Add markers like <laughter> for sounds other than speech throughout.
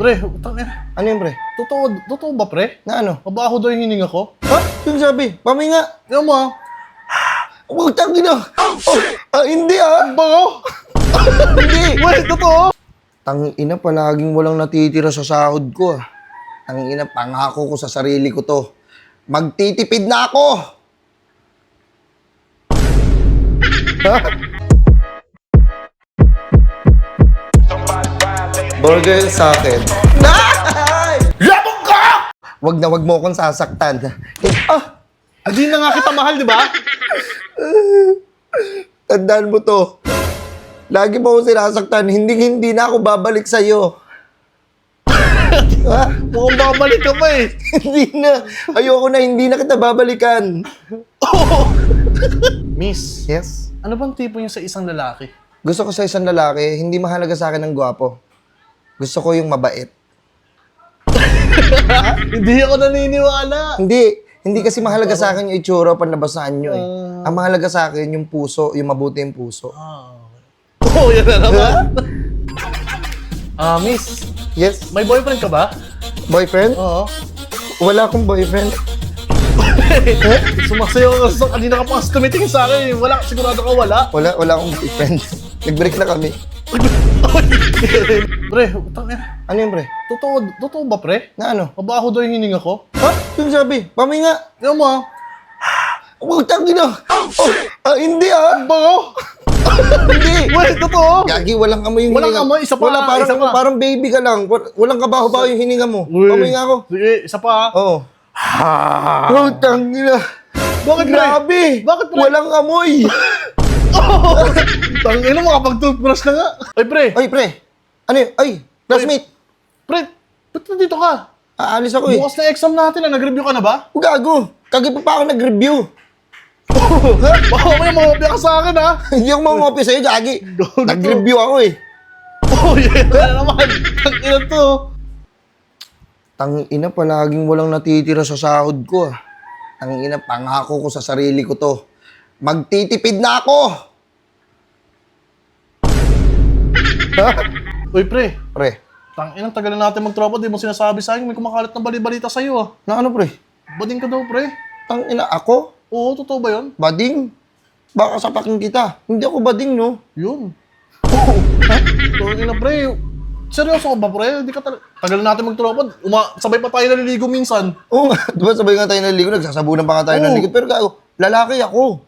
Pre, utang ina. Ano yun, pre? Totoo, totoo ba, pre? Na ano? Mabaho daw yung hininga ko. Ha? Yung sabi? Paminga. Tingnan mo, ah. Huwag tangin na. Oh, ah, hindi ah. Bango! <laughs> hindi. Wait, totoo! Tang ina, palaging walang natitira sa sahod ko ah. Tang ina, pangako ko sa sarili ko to. Magtitipid na ako! <laughs> Ha? Burger sa akin. Nay! Labog ka! Wag na wag mo akong sasaktan. Ah! Hindi na nga kita mahal, di ba? <laughs> Tandaan mo to. Lagi mo akong sinasaktan, hindi hindi na ako babalik sa'yo. ha? <laughs> Mukhang babalik ka pa eh. <laughs> hindi na. Ayoko na, hindi na kita babalikan. Miss, Yes? ano bang tipo niyo sa isang lalaki? Gusto ko sa isang lalaki, hindi mahalaga sa akin ng gwapo. Gusto ko yung mabait. <laughs> Hindi ako naniniwala. Hindi, hindi kasi mahalaga sa akin yung itsura panlabas na anyo eh. Ah. Ang mahalaga sa akin yung puso, yung mabuti yung puso. Ah, okay. <laughs> Oh, yan na naman. <laughs> Ah, miss, Yes? may boyfriend ka ba? Boyfriend? Oo. Wala akong boyfriend. Sumasayaw ka sa kanina ka pa kasi tumitingin sa akin. eh. Wala, sigurado ka wala. Wala, wala akong boyfriend. Nag-break na kami. Pre, utang ina. Ano yun, pre? Totoo, totoo ba, pre? Na ano? Mabaho daw yung hininga ko. Ha? Yung sabi? Paminga. Tingnan mo, ah. Huwag tangin na. Oh, ah, hindi ah. Bango! Hindi. <laughs> Wait, totoo! Gagi, walang amoy yung Walang hininga. amoy, isa pa, Wala, parang, isa pa. parang baby ka lang. Wa- Walang kabaho-baho yung hininga mo. Uy. Paminga ako. Sige, isa pa, ah. Oo. Oh, tangin na. Bakit, pre? Grabe. Bakit, pre? Walang amoy. <laughs> Tangin na, makapag-toothbrush na nga. Ay, pre. Ay, pre. Ano yun? Ay, classmate. Pre, ba't nandito ka? Aalis ako eh. Bukas na exam natin, ah. Nag-review ka na ba? Huwag gago. Kagi pa pa ako nag-review. <laughs> Baka may mawapya ka sa akin, ha? <laughs> Hindi ako mamopia sa'yo, Gagi. Gago. Nag-review ako eh. Oh, yeah, <laughs> na naman. Tangin na to. Tang ina, palaging walang natitira sa sahod ko ah. Tang ina, pangako ko sa sarili ko to. Magtitipid na ako! ha? Uy, pre. Pre, Tangin ang tagal na natin magtropa. Di mo sinasabi sa akin. May kumakalat na bali-balita sa'yo, ah. na ano pre? Bading ka daw, pre. Tang ina, ako? Oo, totoo ba yun? Bading? Baka sapakin kita. Hindi ako bading, no? Yun. Tangin na, pre. Seryoso ka ba, pre? Di ka tal- Tagal na natin magtropa. Uma- sabay pa tayo naliligo minsan. Oo nga, di ba sabay nga tayo naligo, nagsasabunan pa nga tayo Oo. likod. Pero gago, lalaki ako.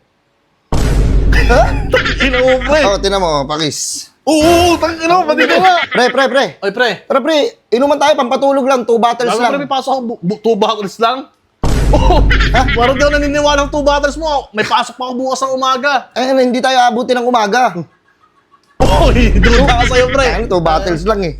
Ina mo, pre. Oo, tinan mo, pakis. Oo, tangin na, bading ka nga. Pre, pre, pre. Ay, pre. Tara pre, inuman tayo, pampatulog lang, two bottles Lalo lang. pre, may pasok ako, bu- bu- two bottles lang. <laughs> Oh, ha? Parang di ako naniniwala ng two bottles mo. May pasok pa ako bukas ng umaga. Eh, hindi tayo abutin ng umaga. <laughs> Uy, doon ka sa'yo, pre. Ano, two bottles lang eh.